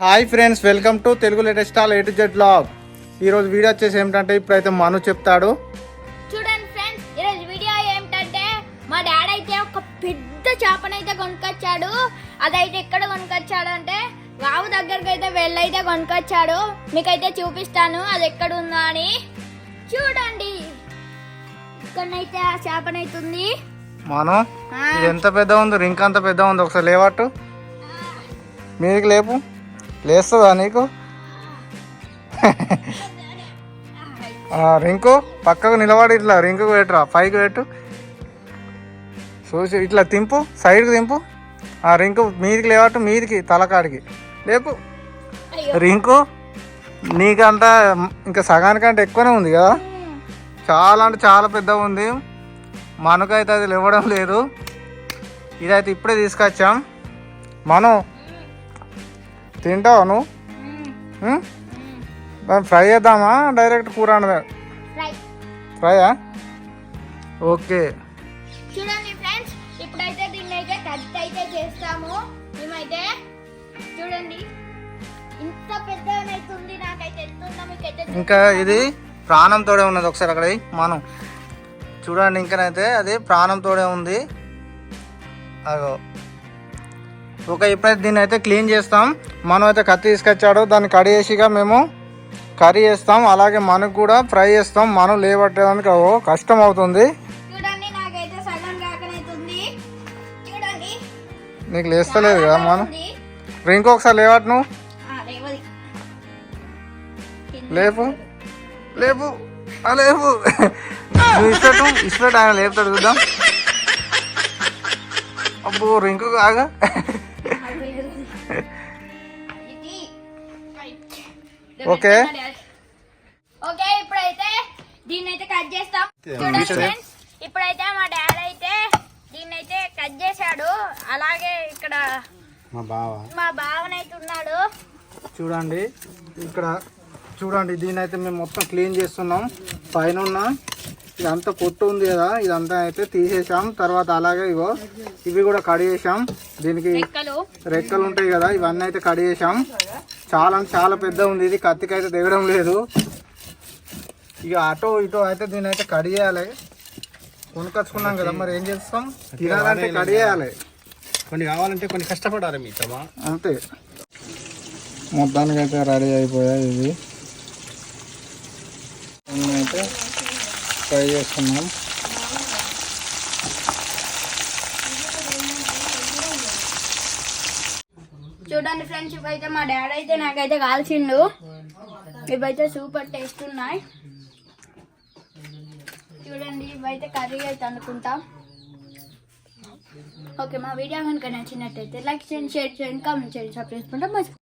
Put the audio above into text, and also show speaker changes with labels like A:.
A: Hi friends welcome to Telugu latest stall A to Z blog ఈరోజు video వచ్చేసి ఏమిటంటే ఇప్పుడైతే మను చెప్తాడు.
B: చూడండి ఫ్రెండ్స్ ఈరోజు వీడియో ఏమిటంటే మా డాడీ అయితే ఒక పెద్ద చేపనైతే కొనుక్కొచ్చాడు అదైతే ఎక్కడ కొనుక్కొచ్చాడు అంటే వావు దగ్గరికి అయితే వెళ్ళైతే కొనుక్కొచ్చాడు మీకైతే చూపిస్తాను అది ఎక్కడ ఉందా అని. చూడండి ఇక్కడనైతే ఆ చేపనైతే ఉంది
A: మను ఇది ఎంత పెద్ద ఉంది రింక్ అంత పెద్ద ఉంది ఒకసారి లేవట్టు. మీదికి లేపు. లేస్తుందా నీకు? ఆ, రింకు పక్కకు నిలబడి ఇట్లా రింకు పెట్టురా? పైకి పెట్టు. చూసి ఇట్లా తింపు సైడ్కి తింపు. ఆ రింకు మీదికి లేవట్టు మీదికి తలకాడికి. లేపు. రింకు నీకంతా ఇంకా సగానికంటే ఎక్కువనే ఉంది కదా? చాలా అంటే చాలా పెద్దగా ఉంది. మనకైతే అది ఇవ్వడం లేదు. ఇదైతే ఇప్పుడే తీసుకొచ్చాం. మనం తింటావా నువ్వు? దాన్ని ఫ్రై చేద్దామా? డైరెక్ట్ కూర
B: ఫ్రై.
A: ఫ్రైయా? ఓకే.
B: చూడండి ఫ్రెండ్స్ ఇప్పుడైతే దీన్ని అయితే కట్ అయితే చేస్తాము. మేమైతే చూడండి ఇంత నాకైతే మీకైతే
A: ఇంకా ఇది ప్రాణంతోడే ఉన్నది ఒకసారి అక్కడ మనం. చూడండి ఇంకనైతే అది ప్రాణంతోడే ఉంది. అగో. ఓకే ఇప్పుడైతే దీన్ని అయితే క్లీన్ చేస్తాం మనం అయితే కత్తి తీసుకొచ్చాడు దాన్ని కడిగేసిగా మేము కర్రీ చేస్తాం అలాగే మనకు కూడా ఫ్రై చేస్తాం మనం లేబట్టడానికి ఓ కష్టం అవుతుంది. నీకు లేస్తలేదు కదా మనం?
B: ఉంది.
A: ఇంకో ఒకసారి లేవట్ నువ్వు. లేపు. లేపు. లేపు. నువ్వు ఇష్టం ఇష్టం ఆయన లేపుతాడు చూద్దాం. అబ్బో రింకు కాగా. ఓకే.
B: ఓకే ఇప్పుడైతే దీన్ని అయితే కట్ చేస్తాం ఇప్పుడైతే మా డాడీ అయితే దీన్ని అయితే కట్ చేశాడు. అలాగే ఇక్కడ
A: మా బావ.
B: మా బావనైతే ఉన్నాడు.
A: చూడండి ఇక్కడ చూడండి దీని అయితే మేము మొత్తం క్లీన్ చేస్తున్నాం. పైన ఉన్న ఇదంతా పొట్టు ఉంది కదా ఇదంతా అయితే తీసేసాం. తర్వాత అలాగే ఇగో ఇవి కూడా కడిగేసాం దీనికి
B: రెక్కలు.
A: రెక్కలు ఉంటాయి కదా ఇవన్నీ అయితే కడిగేసాం చాలా అంటే చాలా పెద్ద ఉంది ఇది కత్తికి అయితే దిగడం లేదు. ఇక అటో ఇటో అయితే దీని అయితే కడిగేయాలి కొనుకొచ్చుకున్నాం కదా మరి ఏం చేస్తాం? తినాలంటే కడిగేయాలి
C: కొన్ని కావాలంటే కొన్ని కష్టపడాలి మిత్రమా
A: అంతే. మొత్తానికి అయితే రెడీ అయిపోయాయి ఇవి. అన్నీ అయితే ఫ్రై చేస్తున్నాం.
B: చూడండి ఫ్రెండ్స్ ఇవైతే మా డాడీ అయితే నాకైతే కాల్చిండు. ఇవైతే సూపర్ టేస్ట్ ఉన్నాయి. చూడండి ఇవైతే కర్రీ అయితే అనుకుంటా ఓకే మా వీడియో కనుక నచ్చినట్టయితే లైక్ చేయండి షేర్ చేయండి కామెంట్ చేయండి సబ్స్క్రైబ్ చేసుకుంటాం.